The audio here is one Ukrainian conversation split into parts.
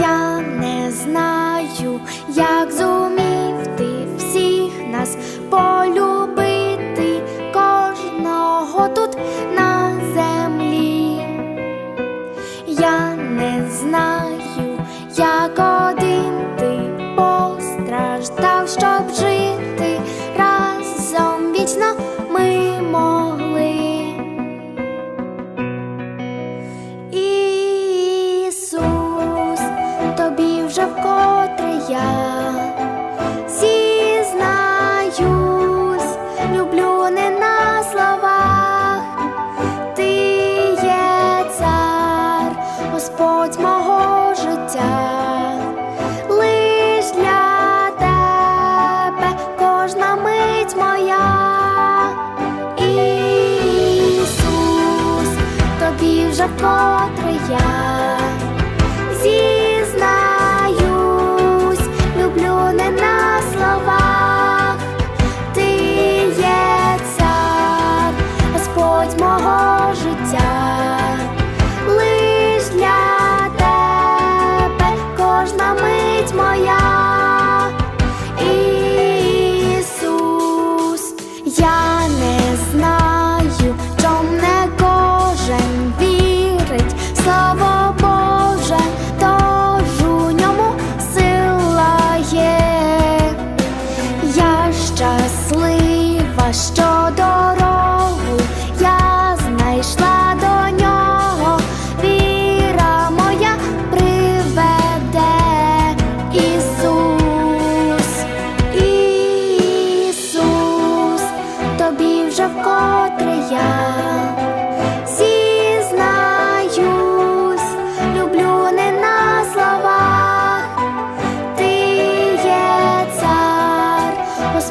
Я не знаю, як зумів ти всіх нас полюбити кожного тут на землі. Я не знаю, як один ти постраждав, щоб жити разом вічно. Господь мого життя, лиш для тебе кожна мить моя. Ісус, тобі вже вкотре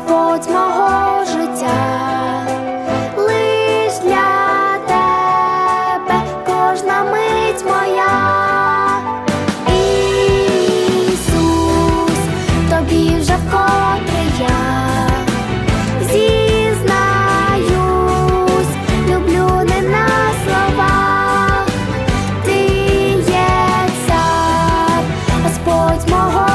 Господь мого життя, лиш для тебе кожна мить моя. Ісус, тобі вже вкотре я зізнаюсь, люблю не на словах. Ти є Господь мого